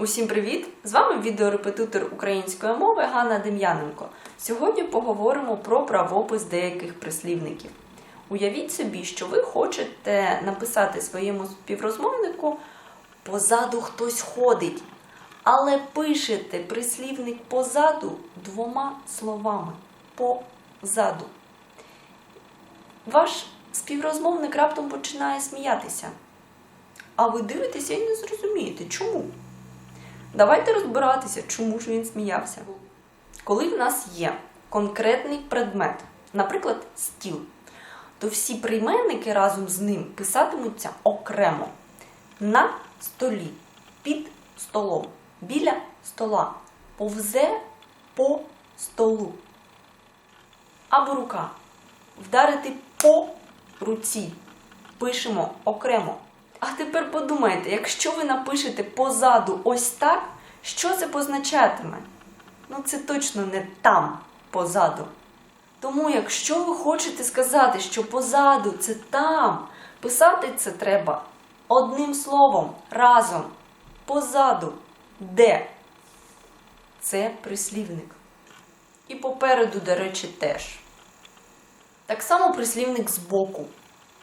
Усім привіт! З вами відеорепетитор української мови Ганна Дем'яненко. Сьогодні поговоримо про правопис деяких прислівників. Уявіть собі, що ви хочете написати своєму співрозмовнику позаду хтось ходить, але пишете прислівник позаду двома словами позаду. Ваш співрозмовник раптом починає сміятися. А ви дивитеся і не зрозумієте, чому. Давайте розбиратися, чому ж він сміявся. Коли в нас є конкретний предмет, наприклад, стіл, то всі прийменники разом з ним писатимуться окремо на столі, під столом, біля стола, повзе по столу. Або рука. Вдарити по руці. Пишемо окремо. А тепер подумайте, якщо ви напишете позаду ось так, що це позначатиме? Ну, це точно не там позаду. Тому, якщо ви хочете сказати, що позаду це там, писати це треба одним словом разом. Позаду де? Це прислівник. І попереду, до речі, теж. Так само прислівник збоку.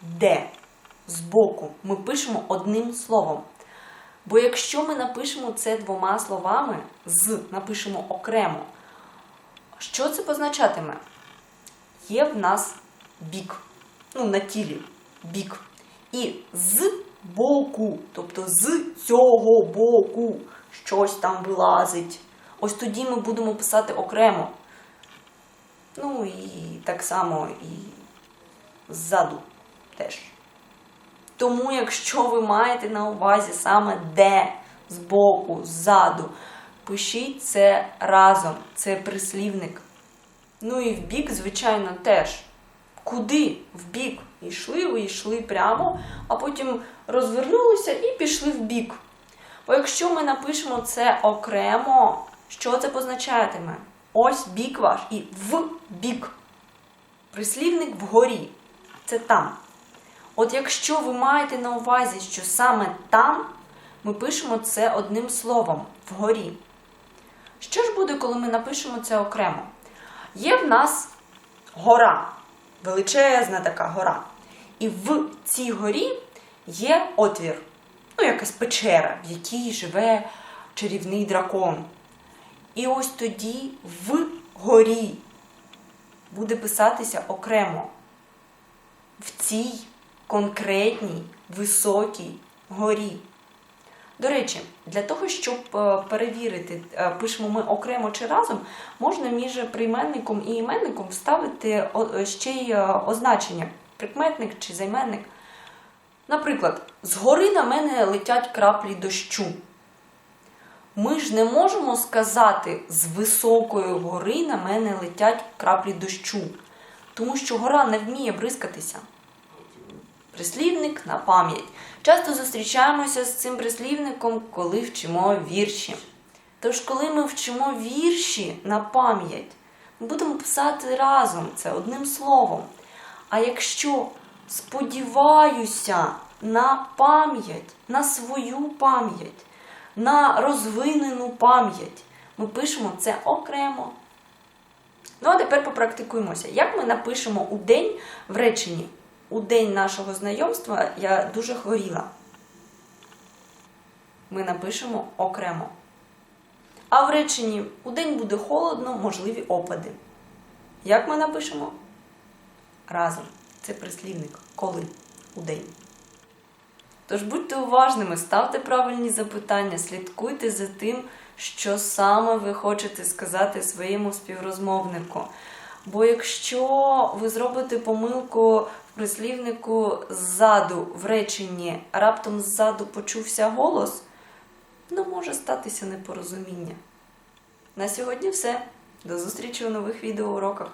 Де? Збоку ми пишемо одним словом. Бо якщо ми напишемо це двома словами, з напишемо окремо, що це позначатиме? Є в нас бік, ну, на тілі бік. І з боку, тобто з цього боку щось там вилазить. Ось тоді ми будемо писати окремо. Ну і так само і ззаду теж. Тому, якщо ви маєте на увазі саме де, збоку, ззаду, пишіть це разом, це прислівник. Ну і в бік, звичайно, теж. Куди? В бік. Йшли, ви йшли прямо, а потім розвернулися і пішли в бік. Бо якщо ми напишемо це окремо, що це позначатиме? Ось бік ваш і в бік. Прислівник вгорі. Це там. От якщо ви маєте на увазі, що саме там, ми пишемо це одним словом вгорі. Що ж буде, коли ми напишемо це окремо? Є в нас гора, величезна така гора. І в цій горі є отвір, ну, якась печера, в якій живе чарівний дракон. І ось тоді в горі буде писатися окремо. В цій конкретній високій горі. До речі, для того, щоб е, перевірити, е, пишемо ми окремо чи разом, можна між прийменником і іменником вставити ще й е, означення прикметник чи займенник. Наприклад, згори на мене летять краплі дощу. Ми ж не можемо сказати з високої гори на мене летять краплі дощу, тому що гора не вміє бризкатися. Прислівник на пам'ять. Часто зустрічаємося з цим прислівником, коли вчимо вірші. Тож, коли ми вчимо вірші на пам'ять, ми будемо писати разом це одним словом. А якщо сподіваюся на пам'ять, на свою пам'ять, на розвинену пам'ять, ми пишемо це окремо. Ну, а тепер попрактикуємося. Як ми напишемо у день в реченні? У день нашого знайомства я дуже хворіла. Ми напишемо окремо. А в реченні у день буде холодно, можливі опади. Як ми напишемо? Разом. Це прислівник. Коли? У день. Тож будьте уважними, ставте правильні запитання, слідкуйте за тим, що саме ви хочете сказати своєму співрозмовнику. Бо якщо ви зробите помилку в прислівнику ззаду в реченні, раптом ззаду почувся голос, ну може статися непорозуміння. На сьогодні все. До зустрічі у нових відеоуроках.